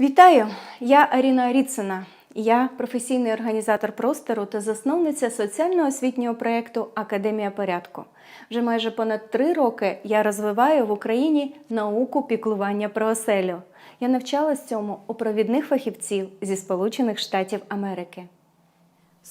Вітаю! Я Аріна Ріцина. Я професійний організатор простору та засновниця соціально-освітнього проєкту Академія порядку. Вже майже понад три роки я розвиваю в Україні науку піклування про оселю. Я навчалась цьому у провідних фахівців зі Сполучених Штатів Америки.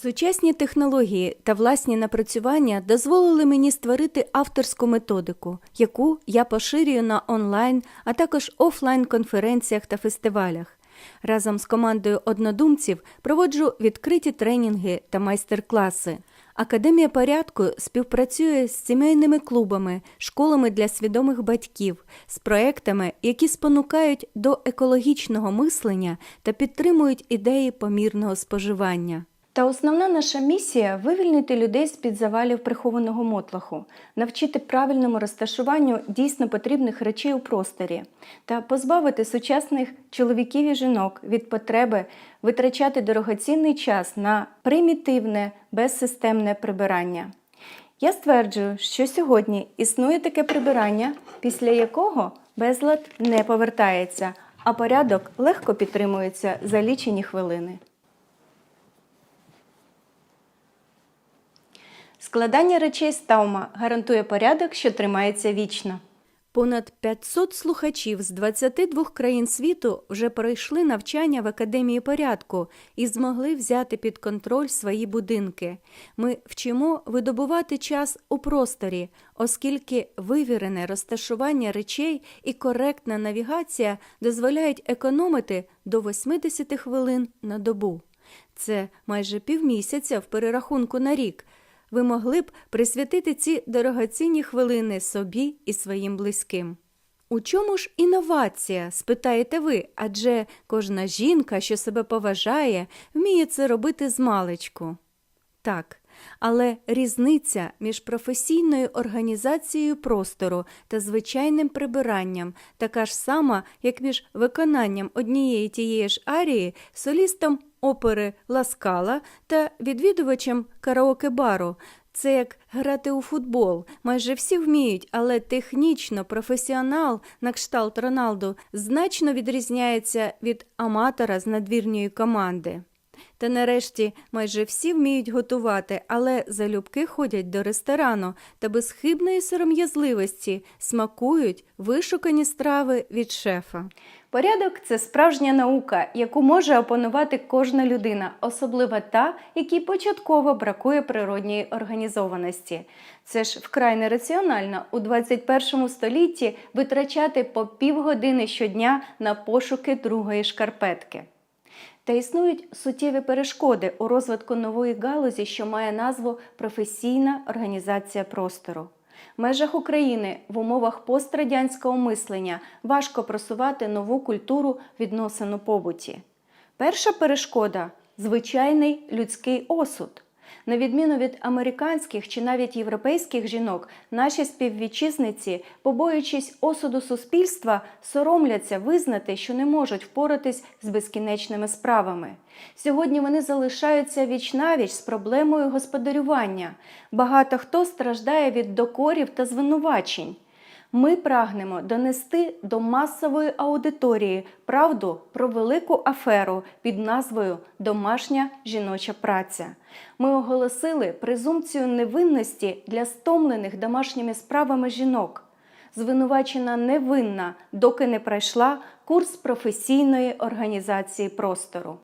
Сучасні технології та власні напрацювання дозволили мені створити авторську методику, яку я поширюю на онлайн, а також офлайн конференціях та фестивалях. Разом з командою однодумців проводжу відкриті тренінги та майстер-класи. Академія порядку співпрацює з сімейними клубами, школами для свідомих батьків, з проектами, які спонукають до екологічного мислення та підтримують ідеї помірного споживання. Та основна наша місія вивільнити людей з-під завалів прихованого мотлаху, навчити правильному розташуванню дійсно потрібних речей у просторі та позбавити сучасних чоловіків і жінок від потреби витрачати дорогоцінний час на примітивне, безсистемне прибирання. Я стверджую, що сьогодні існує таке прибирання, після якого безлад не повертається, а порядок легко підтримується за лічені хвилини. Складання речей з Таума гарантує порядок, що тримається вічно. Понад 500 слухачів з 22 країн світу вже пройшли навчання в Академії порядку і змогли взяти під контроль свої будинки. Ми вчимо видобувати час у просторі, оскільки вивірене розташування речей і коректна навігація дозволяють економити до 80 хвилин на добу. Це майже півмісяця в перерахунку на рік ви могли б присвятити ці дорогоцінні хвилини собі і своїм близьким. У чому ж інновація? спитаєте ви, адже кожна жінка, що себе поважає, вміє це робити з. Так, але різниця між професійною організацією простору та звичайним прибиранням така ж сама, як між виконанням однієї тієї ж арії солістом опери Ласкала та відвідувачем караоке-бару. Це як грати у футбол. Майже всі вміють, але технічно професіонал на кшталт Роналду значно відрізняється від аматора з надвірньої команди. Та нарешті майже всі вміють готувати, але залюбки ходять до ресторану та без хибної сором'язливості смакують вишукані страви від шефа. Порядок це справжня наука, яку може опанувати кожна людина, особливо та, якій початково бракує природньої організованості. Це ж вкрай нераціонально у 21 столітті витрачати по півгодини щодня на пошуки другої шкарпетки. Та існують суттєві перешкоди у розвитку нової галузі, що має назву професійна організація простору. В межах України в умовах пострадянського мислення важко просувати нову культуру відносин у побуті. Перша перешкода звичайний людський осуд. На відміну від американських чи навіть європейських жінок, наші співвітчизниці, побоюючись осуду суспільства, соромляться визнати, що не можуть впоратись з безкінечними справами. Сьогодні вони залишаються вічнавіч з проблемою господарювання. Багато хто страждає від докорів та звинувачень. Ми прагнемо донести до масової аудиторії правду про велику аферу під назвою Домашня жіноча праця. Ми оголосили презумпцію невинності для стомлених домашніми справами жінок. Звинувачена невинна, доки не пройшла курс професійної організації простору.